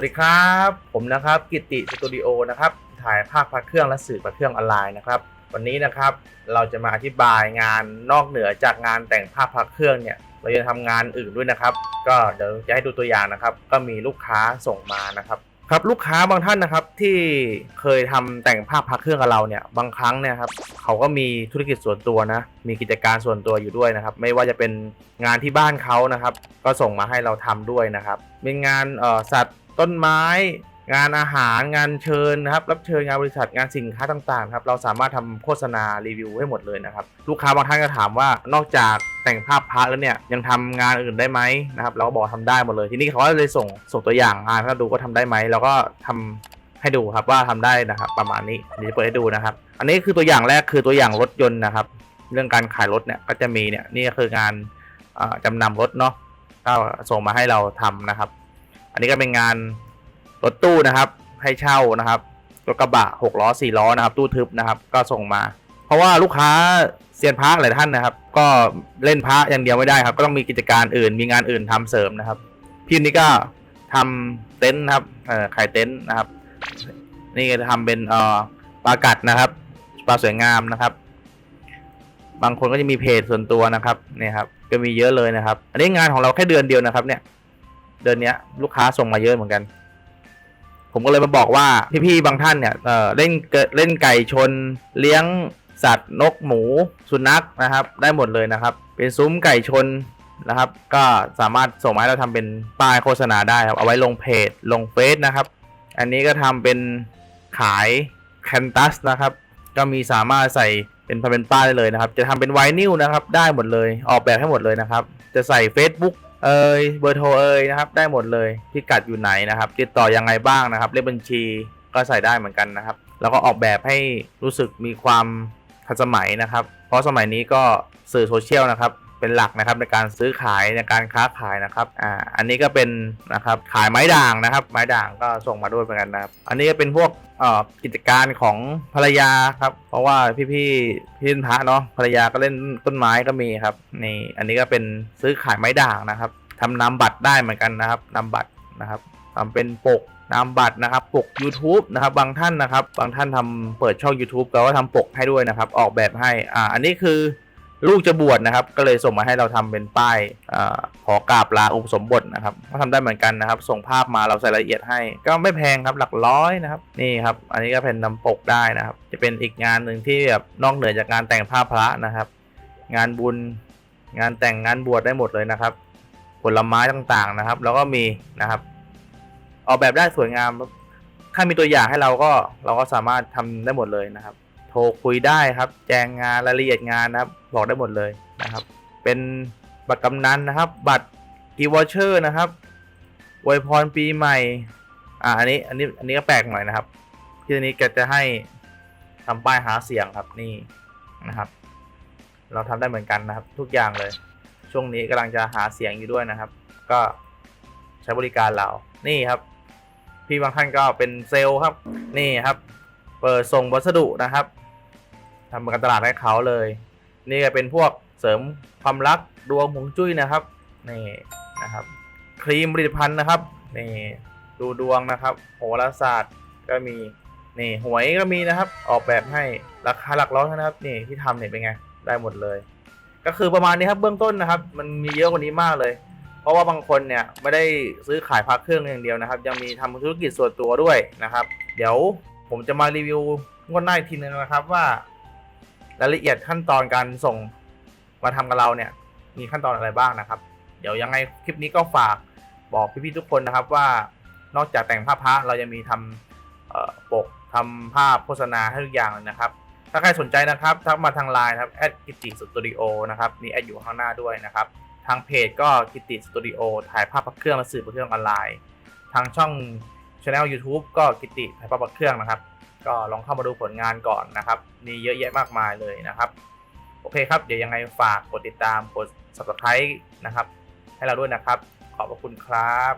วัสดีครับ ผมนะครับกิติสตูดิโอนะครับถ่ายภาพพระเครื่องและสื่อพระเครื่องออนไลน์นะครับวันนี้นะครับเราจะมาอธิบายงานนอกเหนือจากงานแต่งภาพพระเครื่องเนี่ยเราจะทำงานอื่นด้วยนะครับ ก็เดี๋ยวจะให้ดูตัวอย่างนะครับ ก็มีลูกค้าส่งมานะครับครับลูกค้าบางท่านนะครับที่เคยทำแต่งภาพพระเครื่องกับเราเนี่ยบางครั้งเนี่ยครับเขาก็มีธุรกิจส่วนตัวนะมีกิจการส่วนตัวอยู่ด้วยนะครับ ไม่ว่าจะเป็นงานที่บ้านเขานะครับ ก็ส่งมาให้เราทำด้วยนะครับ เป็นงานเอ่อสัตว์ ต้นไม้ งานอาหารงานเชิญนะครับ รับเชิญงานบริษัทงานสินค้าต่างๆครับเราสามารถทำโฆษณารีวิวให้หมดเลยนะครับ ลูกค้าบางท่านก็ถามว่านอกจากแต่งภาพพระแล้วเนี่ยยังทำงานอื่นได้ไหมนะครับ เราก็บอกทำได้หมดเลย ทีนี้เขาก็เลยส่งส่งตัวอย่างงานให้เราดูก็ทำได้ไหมเราก็ทำให้ดูครับว่าทำได้นะครับประมาณนี้เดี๋ยวเปิดให้ดูนะครับ อันนี้คือตัวอย่างแรกคือตัวอย่างรถยนต์นะครับ เรื่องการขายรถเนี่ยก็จะมีเนี่ยนี่ก็คืองานจำนำรถเนาะก็ส่งมาให้เราทำนะครับ นนี้ก็เป็นงานรถตู้นะครับ ให้เช่านะครับรถกระบะหกล้อสี่ล้อนะครับ ตู้ทึบนะครับ ก็ส่งมา เพราะว่าลูกค้าเซียนพระหลายท่านนะครับ ก็เล่นพระอย่างเดียวไม่ได้ครับ ก็ต้องมีกิจการอื่น มีงานอื่นทำเสริมนะครับ พี่นนี้ก็ทำเต็นท์นะครับเอ่อขายเต็นท์นะครับ นี่ก็ทำเป็นเอ่อปลากัดนะครับปลาสวยงามนะครับ บางคนก็จะมีเพจส่วนตัวนะครับเนี่ยครับก็มีเยอะเลยนะครับ อันนี้งานของเราแค่เดือนเดียวนะครับเนี่ย เดือนเนี้ยลูกค้าส่งมาเยอะเหมือนกัน ผมก็เลยมาบอกว่าพี่ๆบางท่านเนี่ยเออเล่นเกิดเล่นไก่ชนเลี้ยงสัตว์นกหมูสุนัขนะครับ ได้หมดเลยนะครับ เป็นซุ้มไก่ชนนะครับ ก็สามารถส่งมาให้เราทำเป็นป้ายโฆษณาได้ครับเอาไว้ลงเพจลงเฟซนะครับ อันนี้ก็ทำเป็นขายแคนตัสนะครับ ก็มีสามารถใส่เป็นเป็นป้ายได้เลยนะครับ จะทำเป็นไวนิลนะครับ ได้หมดเลยออกแบบให้หมดเลยนะครับ จะใส่ Facebook เอ่ยเบอร์โทรเอ่ยนะครับ ได้หมดเลยพิกัดอยู่ไหนนะครับ ติดต่อยังไงบ้างนะครับ เลขบัญชีก็ใส่ได้เหมือนกันนะครับ แล้วก็ออกแบบให้รู้สึกมีความทันสมัยนะครับ เพราะสมัยนี้ก็สื่อโซเชียลนะครับ เป็นหลักนะครับในการซื้อขายในการค้าขายนะครับอ่าอันนี้ก็เป็นนะครับขายไม้ด่างนะครับ ไม้ด่างก็ส่งมาด้วยเหมือนกันนะครับ อันนี้ก็เป็นพวกอ่อกิจการของภรรยาครับ เพราะว่าพี่พี่พี่เล่นพระเนาะภรรยาก็เล่นต้นไม้ก็มีครับนี่อันนี้ก็เป็นซื้อขายไม้ด่างนะครับทำนาบัตรได้เหมือนกันนะครับนาบัตรนะครับทำเป็นปกนามบัตรนะครับปก YouTube นะครับบางท่านนะครับ บางท่านทำเปิดช่อง YouTube ก็ว่าทำปกให้ด้วยนะครับ ออกแบบให้อ่าอันนี้คือ ลูกจะบวชนะครับ ก็เลยส่งมาให้เราทำเป็นป้ายอขอกราบลาอุปสมบทนะครับก็ทำได้เหมือนกันนะครับ ส่งภาพมาเราใส่รายละเอียดให้ ก็ไม่แพงครับหลักร้อยนะครับนี่ครับ อันนี้ก็เป็นนำปกได้นะครับ จะเป็นอีกงานหนึ่งที่แบบนอกเหนือจากงานแต่งภาพพระนะครับ งานบุญงานแต่งงานบวชได้หมดเลยนะครับ ผลไม้ต่างๆนะครับ แล้วก็มีนะครับ ออกแบบได้สวยงามครับถ้ามีตัวอย่างให้เราก็เราก็สามารถทำได้หมดเลยนะครับ โทรคุยได้ครับ แจ้งงานรายละเอียดงานนะครับ บอกได้หมดเลยนะครับ เป็นบัตรกำนันนะครับ บัตรกีวอเชอร์นะครับอวยพรปีใหม่ อ่าอันนี้อันนี้อันนี้ก็แปลกหน่อยนะครับ ที่อันนี้แกจะให้ทำป้ายหาเสียงครับนี่นะครับ เราทำได้เหมือนกันนะครับ ทุกอย่างเลย ช่วงนี้กำลังจะหาเสียงอยู่ด้วยนะครับ ก็ใช้บริการเรานี่ครับ พี่บางท่านก็เป็นเซลล์ครับ นี่ครับ เปิดส่งวัสดุนะครับ ทำการตลาดให้เขาเลย นี่ก็เป็นพวกเสริมความรักดวงหงจุ้ยนะครับนี่นะครับ ครีมผลิตภัณฑ์นะครับนี่ดูดวงนะครับ โหราศาสตร์ก็มีนี่หวยก็มีนะครับ ออกแบบให้ราคาหลักร้อยนะครับนี่ที่ทำเนี่ยเป็นไงได้หมดเลย ก็คือประมาณนี้ครับเบื้องต้นนะครับ มันมีเยอะกว่านี้มากเลย เพราะว่าบางคนเนี่ยไม่ได้ซื้อขายพระเครื่องอย่างเดียวนะครับ ยังมีทำธุรกิจส่วนตัวด้วยนะครับ เดี๋ยวผมจะมารีวิวงวดหน้าอีกทีนึงนะครับว่า รายละเอียดขั้นตอนการส่งมาทำกับเราเนี่ย มีขั้นตอนอะไรบ้างนะครับ เดี๋ยวยังไงคลิปนี้ก็ฝากบอกพี่ๆทุกคนนะครับว่านอกจากแต่งภาพพระเรายังมีทำปกทำภาพโฆษณาให้ทุกอย่างเลยนะครับ ถ้าใครสนใจนะครับทักมาทางไลน์ครับแอดกิติสตูดิโอนะครับมีแอดอยู่ข้างหน้าด้วยนะครับ ทางเพจก็กิติสตูดิโอถ่ายภาพพระเครื่องและสื่อพระเครื่องออนไลน์ ทางช่องช anel YouTube ก็กิติถ่ายภาพพระเครื่องนะครับ ก็ลองเข้ามาดูผลงานก่อนนะครับ มีเยอะแยะมากมายเลยนะครับ โอเคครับ เดี๋ยวยังไงฝากกดติดตามกด subscribe นะครับ ให้เราด้วยนะครับ ขอบพระคุณครับ